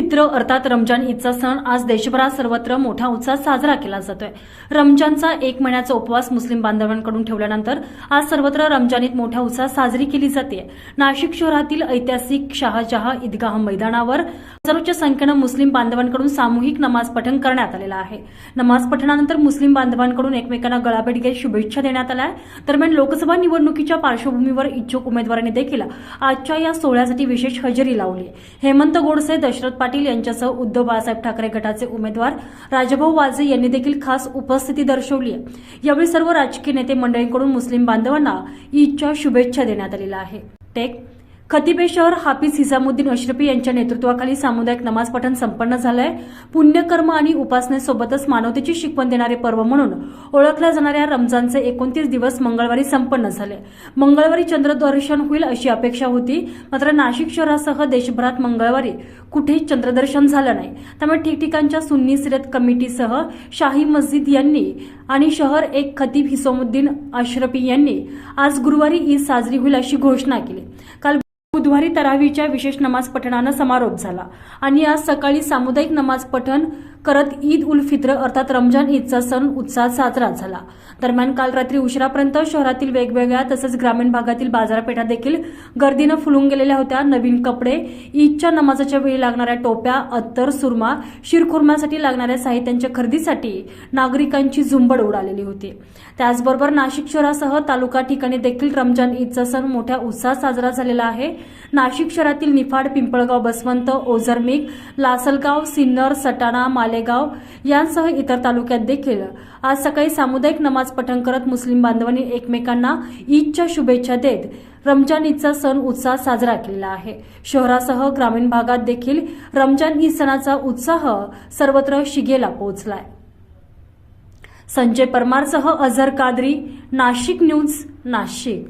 फित्र अर्थात रमजान ईदचा सण आज देशभरात सर्वत्र मोठ्या उत्साहात साजरा केला जातोय. रमजानचा एक महिन्याचा उपवास मुस्लिम बांधवांकडून ठेवल्यानंतर आज सर्वत्र रमजान ईद मोठ्या उत्साहात साजरी केली जाते. नाशिक शहरातील ऐतिहासिक शहाजहा ईदगाह मैदानावर हजारोच्या संख्येनं मुस्लिम बांधवांकडून सामूहिक नमाज पठण करण्यात आलेलं आहे. नमाज पठणानंतर मुस्लिम बांधवांकडून एकमेकांना गळाभेट घेत शुभेच्छा देण्यात आल्या आहे. दरम्यान लोकसभा निवडणुकीच्या पार्श्वभूमीवर इच्छुक उमेदवारांनी देखील आजच्या या सोहळ्यासाठी विशेष हजेरी लावली हेमंत गोडसे दशरथ पाटील यांच्यासह उद्धव बाळासाहेब ठाकरे गटाचे उमेदवार राजभाऊ वाजे यांनी देखील खास उपस्थिती दर्शवली आहे. यावेळी सर्व राजकीय नेते मंडळींकडून मुस्लिम बांधवांना ईदच्या शुभेच्छा देण्यात आलेल्या आहे टेक खतिबे शहर हाफिज हिजामुद्दीन अश्रफी यांच्या नेतृत्वाखाली सामुदायिक नमाज पठण संपन्न झालंय. पुण्यकर्म आणि उपासनेसोबतच मानवतेची शिकवण देणारे पर्व म्हणून ओळखल्या जाणाऱ्या रमजानचे एकोणतीस दिवस मंगळवारी संपन्न झाले. मंगळवारी चंद्रदर्शन होईल अशी अपेक्षा होती मात्र नाशिक शहरासह देशभरात मंगळवारी कुठेही चंद्रदर्शन झालं नाही. त्यामुळे ठिकठिकाणच्या सुन्नी सिरत कमिटीसह शाही मस्जिद यांनी आणि शहर एक खतीब हिसोमुद्दीन अश्रफी यांनी आज गुरुवारी ईद साजरी होईल अशी घोषणा केली. बुधवारी तरावीच्या विशेष नमाज पठणानं समारोप झाला. आणि आज सकाळी सामुदायिक नमाज पठण करत ईद उल फित्र अर्थात रमजान ईदचा सण उत्साहात साजरा झाला. दरम्यान काल रात्री उशिरापर्यंत शहरातील वेगवेगळ्या तसंच ग्रामीण भागातील बाजारपेठा देखील गर्दीनं फुलून गेलेल्या होत्या. नवीन कपडे ईदच्या नमाजाच्या वेळी लागणाऱ्या टोप्या अत्तर सुरमा शिरखुर्म्यासाठी लागणाऱ्या साहित्यांच्या खरेदीसाठी नागरिकांची झुंबड उडालेली होती. त्याचबरोबर नाशिक शहरासह तालुका ठिकाणी देखील रमजान ईदचा सण मोठ्या उत्साहात साजरा झालेला आहे. नाशिक शहरातील निफाड पिंपळगाव बसवंत ओझरमिक लासलगाव सिन्नर सटाणा मालेगाव यांसह इतर तालुक्यात देखील आज सकाळी सामुदायिक नमाज पठण करत मुस्लिम बांधवांनी एकमेकांना ईदच्या शुभेच्छा देत रमजान ईदचा सण उत्साह साजरा केलेला आहे. शहरासह ग्रामीण भागात देखील रमजान ईद सणाचा उत्साह सर्वत्र शिगेला पोहोचलाय. संजय परमारसह अझर कादरी नाशिक न्यूज नाशिक.